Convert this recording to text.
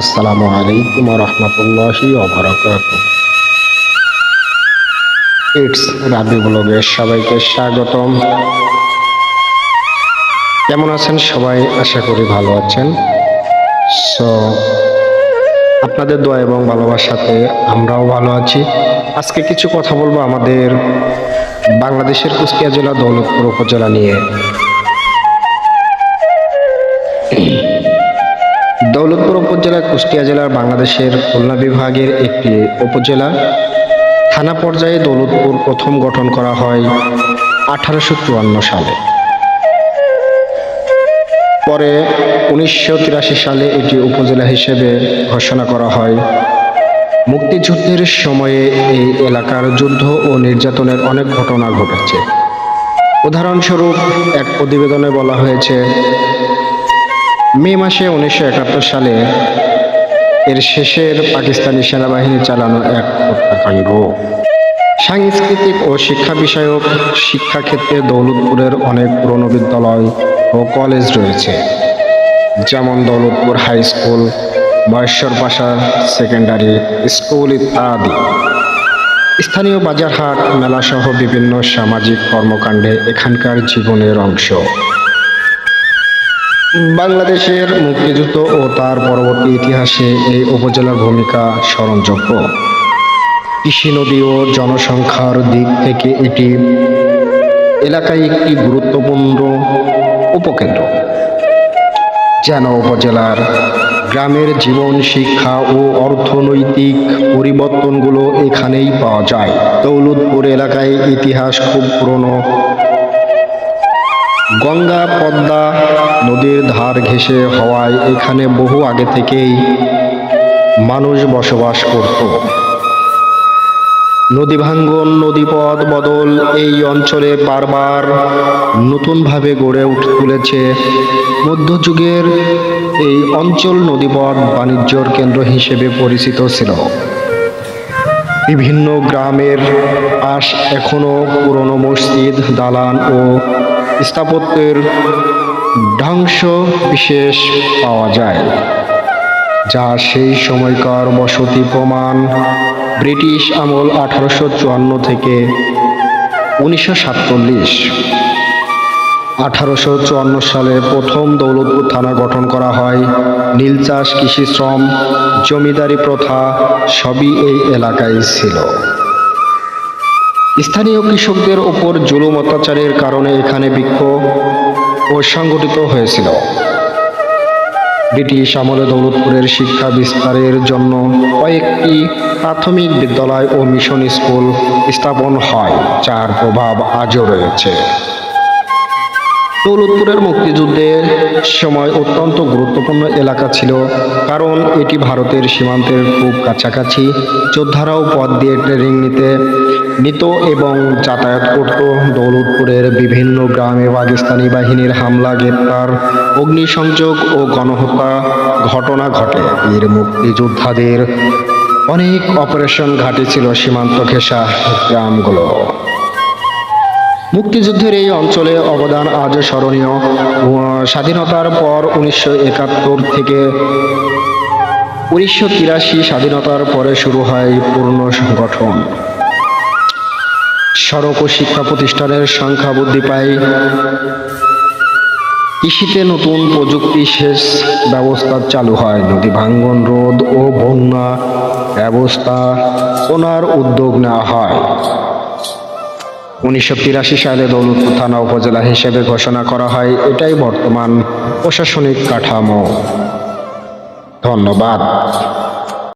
আসসালামু আলাইকুম রহমতুল্লাহি ইটস রাবি ব্লগে সবাইকে স্বাগতম। কেমন আছেন সবাই? আশা করি ভালো আছেন। সো আপনাদের দোয়া এবং ভালোবাসাতে আমরাও ভালো আছি। আজকে কিছু কথা বলব আমাদের বাংলাদেশের কুষ্টিয়া জেলা দৌলতপুর উপজেলা নিয়ে। দৌলতপুর উপজেলা কুষ্টিয়া জেলার বাংলাদেশের খুলনা বিভাগের একটি উপজেলা। থানা পর্যায়ে দৌলতপুর প্রথম গঠন করা হয় আঠারোশো চুয়ান্ন সালে। পরে উনিশশো তিরাশি সালে এটি উপজেলা হিসেবে ঘোষণা করা হয়। মুক্তিযুদ্ধের সময়ে এই এলাকার যুদ্ধ ও নির্যাতনের অনেক ঘটনা ঘটেছে। উদাহরণস্বরূপ, এক প্রতিবেদনে বলা হয়েছে মে মাসে উনিশশো একাত্তর সালে এর শেষের পাকিস্তানি সেনাবাহিনী চালানো এক হত্যাকাণ্ড। সাংস্কৃতিক ও শিক্ষা বিষয়ক শিক্ষাক্ষেত্রে দৌলতপুরের অনেক পুরনো বিদ্যালয় ও কলেজ রয়েছে, যেমন Daulatpur high school, Maheshwarpasha secondary school ইত্যাদি। স্থানীয় বাজারহাট, মেলাসহ বিভিন্ন সামাজিক কর্মকাণ্ডে এখানকার জীবনের অংশ। বাংলাদেশের মুক্তিযুদ্ধ ও তার পরবর্তী ইতিহাসে এই উপজেলার ভূমিকা স্মরণযোগ্য। কৃষি নদী ও জনসংখ্যার দিক থেকে এটি এলাকায় একটি গুরুত্বপূর্ণ উপকেন্দ্র, যেন উপজেলার গ্রামের জীবন, শিক্ষা ও অর্থনৈতিক পরিবর্তনগুলো এখানেই পাওয়া যায়। দৌলতপুর এলাকায় ইতিহাস খুব পুরনো। গঙ্গা, পদ্মা নদীর ধার ঘেঁষে হওয়ায় এখানে বহু আগে থেকেই মানুষ বসবাস করত। নদী ভাঙ্গন নদীপথ বদল এই অঞ্চলে বারবার নতুনভাবে গড়ে উঠে, তুলেছে। মধ্যযুগের এই অঞ্চল নদীপথ বাণিজ্যর কেন্দ্র হিসেবে পরিচিত ছিল। বিভিন্ন গ্রামের আশ এখনও পুরনো মসজিদ, দালান ও স্থাপত্যের ধ্বংস বিশেষ পাওয়া যায়, যা সেই সময়কার বসতি প্রমাণ। ব্রিটিশ আমল আঠারোশো চুয়ান্ন থেকে উনিশশো সাতচল্লিশ। আঠারোশো চুয়ান্ন সালে প্রথম দৌলতপুর থানা গঠন করা হয়। নীল চাষ কৃষি শ্রম, জমিদারি প্রথা সবই এই এলাকায় ছিল। স্থানীয় কৃষকদের ওপর জুলুম অত্যাচারের কারণে এখানে বিক্ষোভ ও সংগঠিত হয়েছিল। ব্রিটিশ আমলে দৌলতপুরের শিক্ষা বিস্তারের জন্য কয়েকটি প্রাথমিক বিদ্যালয় ও মিশন স্কুল স্থাপন হয়, যার প্রভাব আজও রয়েছে। দৌলতপুরের মুক্তিযুদ্ধের সময় অত্যন্ত গুরুত্বপূর্ণ এলাকা ছিল, কারণ এটি ভারতের সীমান্তের খুব কাছাকাছি। যোদ্ধারাও পথ দিয়ে ট্রেনিং নিতে নিত এবং যাতায়াত করত। দৌলতপুরের বিভিন্ন গ্রামে পাকিস্তানি বাহিনীর হামলা, গ্রেপ্তার, অগ্নিসংযোগ ও গণহত্যা ঘটনা ঘটে। এর মুক্তিযোদ্ধাদের অনেক অপারেশন ঘাটেছিল সীমান্ত ঘেঁষা গ্রামগুলো। মুক্তিযুদ্ধের এই অঞ্চলে অবদান আজও স্মরণীয়। স্বাধীনতার পর উনিশশো একাত্তর থেকে উনিশশো তিরাশি স্বাধীনতার পরে শুরু হয় পূর্ণ সংগঠন। সড়ক ও শিক্ষা প্রতিষ্ঠানের সংখ্যা বৃদ্ধি পায়। কৃষিতে নতুন প্রযুক্তি শেষ ব্যবস্থা চালু হয়। নদী ভাঙ্গন রোধ ও বন্যা ব্যবস্থা ওনার উদ্যোগ নেওয়া হয়। উনিশশো তিরাশি সালে দৌলতপুর থানা উপজেলা হিসেবে ঘোষণা করা হয়, এটাই বর্তমান প্রশাসনিক কাঠামো। ধন্যবাদ।